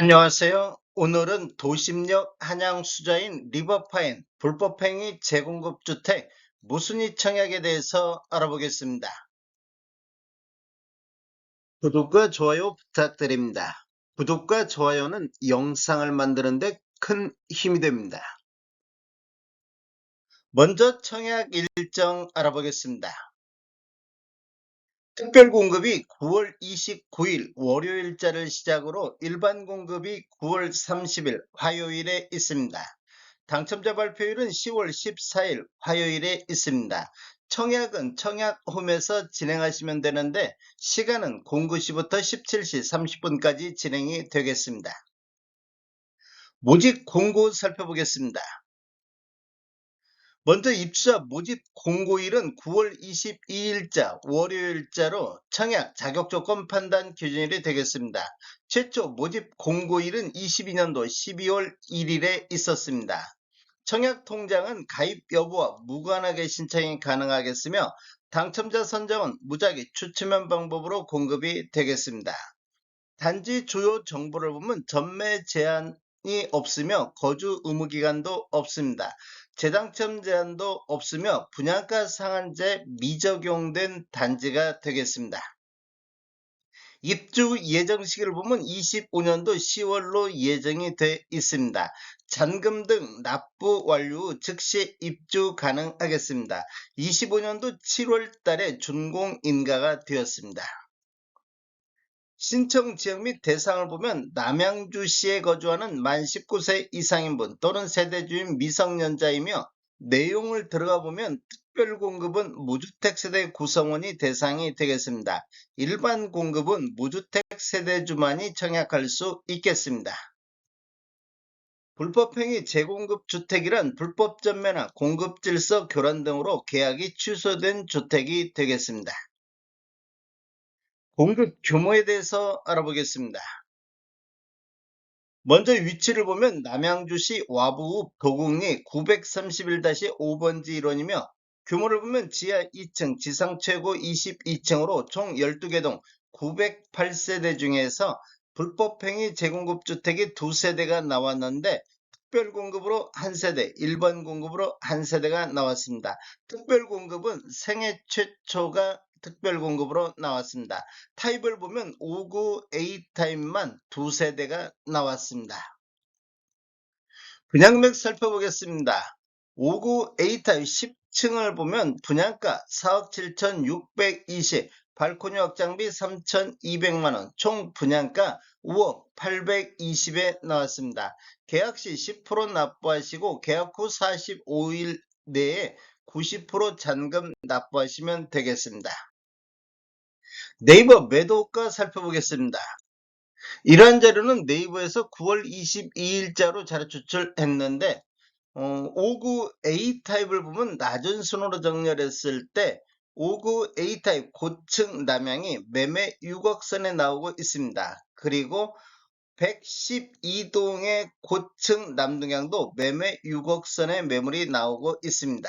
안녕하세요. 오늘은 도심역 한양 수자인 리버파인 불법행위 재공급 주택 무순위 청약에 대해서 알아보겠습니다. 구독과 좋아요 부탁드립니다. 구독과 좋아요는 영상을 만드는데 큰 힘이 됩니다. 먼저 청약 일정 알아보겠습니다. 특별 공급이 9월 29일 월요일자를 시작으로 일반 공급이 9월 30일 화요일에 있습니다. 당첨자 발표일은 10월 14일 화요일에 있습니다. 청약은 청약홈에서 진행하시면 되는데 시간은 09시부터 17시 30분까지 진행이 되겠습니다. 모집 공고 살펴보겠습니다. 먼저 입주자 모집 공고일은 9월 22일자 월요일자로 청약 자격 조건 판단 기준일이 되겠습니다. 최초 모집 공고일은 22년도 12월 1일에 있었습니다. 청약 통장은 가입 여부와 무관하게 신청이 가능하겠으며 당첨자 선정은 무작위 추첨한 방법으로 공급이 되겠습니다. 단지 주요 정보를 보면 전매 제한이 없으며 거주 의무 기간도 없습니다. 재당첨 제한도 없으며 분양가 상한제 미적용된 단지가 되겠습니다. 입주 예정 시기를 보면 25년도 10월로 예정이 돼 있습니다. 잔금 등 납부 완료 후 즉시 입주 가능하겠습니다. 25년도 7월 달에 준공 인가가 되었습니다. 신청 지역 및 대상을 보면 남양주시에 거주하는 만 19세 이상인 분 또는 세대주인 미성년자이며 내용을 들어가 보면 특별 공급은 무주택 세대 구성원이 대상이 되겠습니다. 일반 공급은 무주택 세대주만이 청약할 수 있겠습니다. 불법행위 재공급 주택이란 불법 전매나 공급 질서 교란 등으로 계약이 취소된 주택이 되겠습니다. 공급 규모에 대해서 알아보겠습니다. 먼저 위치를 보면 남양주시 와부읍 도곡리 931-5번지 일원이며 규모를 보면 지하 2층, 지상 최고 22층으로 총 12개 동 908세대 중에서 불법행위 재공급 주택이 두 세대가 나왔는데 특별 공급으로 한 세대, 일반 공급으로 한 세대가 나왔습니다. 특별 공급은 생애 최초가 특별 공급으로 나왔습니다. 타입을 보면 59A 타입만 두 세 대가 나왔습니다. 분양금액 살펴보겠습니다. 59A 타입 10층을 보면 분양가 4억 7,620, 발코니 확장비 3,200만원, 총 분양가 5억 820에 나왔습니다. 계약 시 10% 납부하시고 계약 후 45일 내에 90% 잔금 납부하시면 되겠습니다. 네이버 매도가 살펴보겠습니다. 이러한 자료는 네이버에서 9월 22일자로 자료 추출했는데 어, 59A 타입을 보면 낮은 순으로 정렬했을 때 59A 타입 고층 남양이 매매 6억 선에 나오고 있습니다. 그리고 112동의 고층 남동향도 매매 6억 선의 매물이 나오고 있습니다.